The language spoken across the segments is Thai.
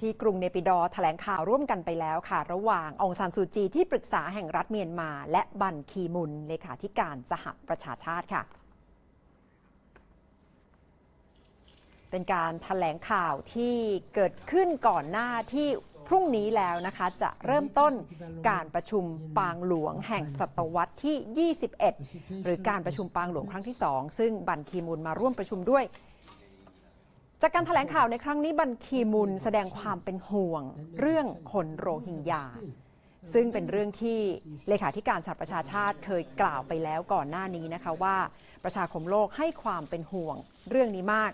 ที่กรุงเนปิดอร์แถลงข่าวร่วมกันไปแล้วค่ะ ระหว่างองซานซูจีที่ปรึกษาแห่งรัฐเมียนมา และบันคีมุนเลขาธิการสหประชาชาติค่ะ เป็นการถแถลงข่าวที่เกิดขึ้นก่อนหน้าที่พรุ่งนี้แล้วนะคะ จะเริ่มต้นการประชุมปางหลวงแห่งศตวรรษที่ 21 หรือการประชุมปางหลวงครั้งที่ 2 ซึ่งบันคีมุนมาร่วมประชุมด้วย จากการถแถลงข่าวในครั้งนี้บันคีมุนแสดงความเป็นห่วง เรื่องคนโรฮิงญา ซึ่งเป็นเรื่องที่เลขาธิการสหประชาชาติเคยกล่าวไปแล้วก่อนหน้านี้นะคะว่า ประชาคมโลกให้ความเป็นห่วงเรื่องนี้มาก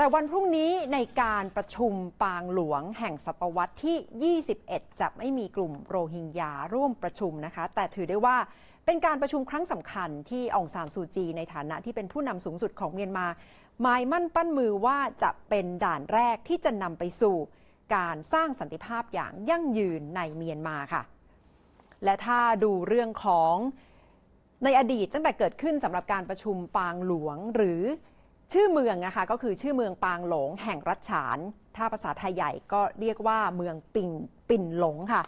แต่วันพรุ่งนี้ในการประชุมปางหลวงแห่งศตวรรษที่ 21 จะไม่มีกลุ่มโรฮิงญาร่วมประชุมนะคะ แต่ถือได้ว่าเป็นการประชุมครั้งสำคัญที่องซานซูจี ในฐานะที่เป็นผู้นำสูงสุดของเมียนมาหมายมั่นปั้นมือว่าจะเป็นด่านแรกที่จะนำไปสู่ การสร้างสันติภาพอย่างยั่งยืนในเมียนมาค่ะ และถ้าดูเรื่องของในอดีตตั้งแต่เกิดขึ้นสำหรับการประชุมปางหลวงหรือ ชื่อเมืองนะคะก็คือชื่อเมืองปางหลงแห่งรัชฉาน ถ้าภาษาไทยใหญ่ก็เรียกว่าเมืองปิ่นปิ่นหลงค่ะ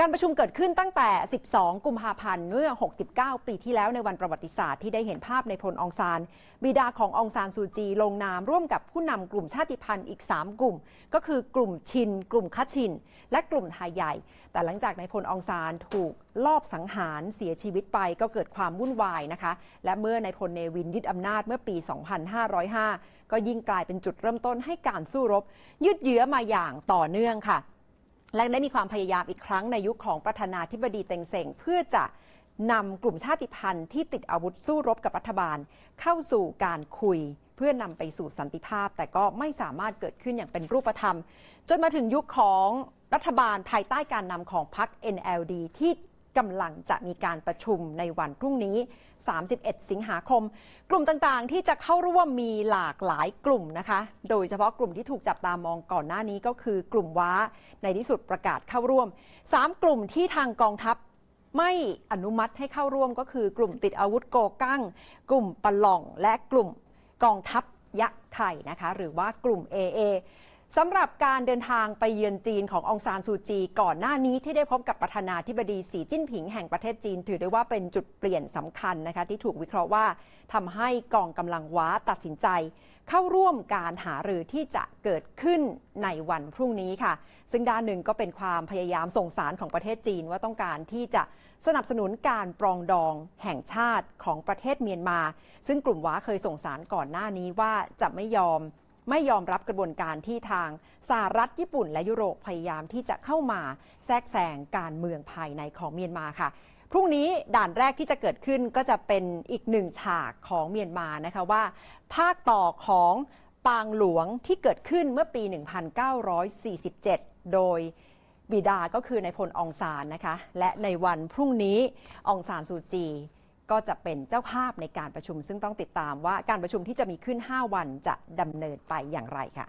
การประชุมเกิดขึ้นตั้งแต่ 12 กุมภาพันธ์เมื่อ 69 ปีที่แล้วในวันประวัติศาสตร์ที่ได้เห็นภาพในพลองซาน บิดาขององซานซูจีลงนามร่วมกับผู้นำกลุ่มชาติพันธุ์อีก 3 กลุ่ม ก็คือกลุ่มชิน กลุ่มคัชิน และกลุ่มไทยใหญ่ แต่หลังจากในพลองซานถูกลอบสังหารเสียชีวิตไปก็เกิดความวุ่นวายนะคะ และเมื่อในพลเนวินยึดอำนาจเมื่อปี 2505 ก็ยิ่งกลายเป็นจุดเริ่มต้นให้การสู้รบ ยืดเยื้อมาอย่างต่อเนื่องค่ะ และได้มีความพยายามอีกครั้งในยุคของประธานาธิบดีเต็งเซ็งเพื่อจะนำกลุ่มชาติพันธุ์ที่ติดอาวุธสู้รบกับรัฐบาล เข้าสู่การคุย เพื่อนำไปสู่สันติภาพ แต่ก็ไม่สามารถเกิดขึ้นอย่างเป็นรูปธรรม จนมาถึงยุคของรัฐบาลภายใต้การนำของพรรค NLD ที่ กำลังจะมีการประชุมในวันพรุ่งนี้ 31 สิงหาคม กลุ่มต่างๆ ที่จะเข้าร่วมมีหลากหลายกลุ่มนะคะ โดยเฉพาะกลุ่มที่ถูกจับตามองก่อนหน้านี้ก็คือกลุ่มว้า ในที่สุดประกาศเข้าร่วม 3 กลุ่มที่ทางกองทัพไม่อนุมัติให้เข้าร่วมก็คือกลุ่มติดอาวุธโกกั้ง กลุ่มปะหล่อง และกลุ่มกองทัพยักษ์ไทยนะคะ หรือว่ากลุ่ม AA สำหรับการเดินทางไปเยือนจีนขององซานซูจี ก่อนหน้านี้ที่ได้พบกับประธานาธิบดีสีจิ้นผิงแห่งประเทศจีน ถือได้ว่าเป็นจุดเปลี่ยนสำคัญนะคะที่ถูกวิเคราะห์ว่าทำให้กองกำลังว้าตัดสินใจ เข้าร่วมการหารือที่จะเกิดขึ้นในวันพรุ่งนี้ค่ะ ซึ่งด้านหนึ่งก็เป็นความพยายามส่งสารของประเทศจีนว่าต้องการที่จะสนับสนุนการปรองดองแห่งชาติของประเทศเมียนมา ซึ่งกลุ่มว้าเคยส่งสารก่อนหน้านี้ว่าจะไม่ยอม ไม่ยอมรับกระบวนการที่ทางสหรัฐญี่ปุ่น และยุโรปพยายามที่จะเข้ามาแทรกแซงการเมืองภายในของเมียนมาค่ะพรุ่งนี้ด่านแรกที่จะเกิดขึ้นก็จะเป็นอีกหนึ่งฉากของเมียนมานะคะว่า ภาคต่อของปางหลวงที่เกิดขึ้นเมื่อปี 1947 โดยบิดาก็คือในายพลองซานนะคะ และในวันพรุ่งนี้องซานซูจี ก็จะเป็นเจ้าภาพในการประชุม ซึ่งต้องติดตามว่าการประชุมที่จะมีขึ้น 5 วันจะดำเนินไปอย่างไรค่ะ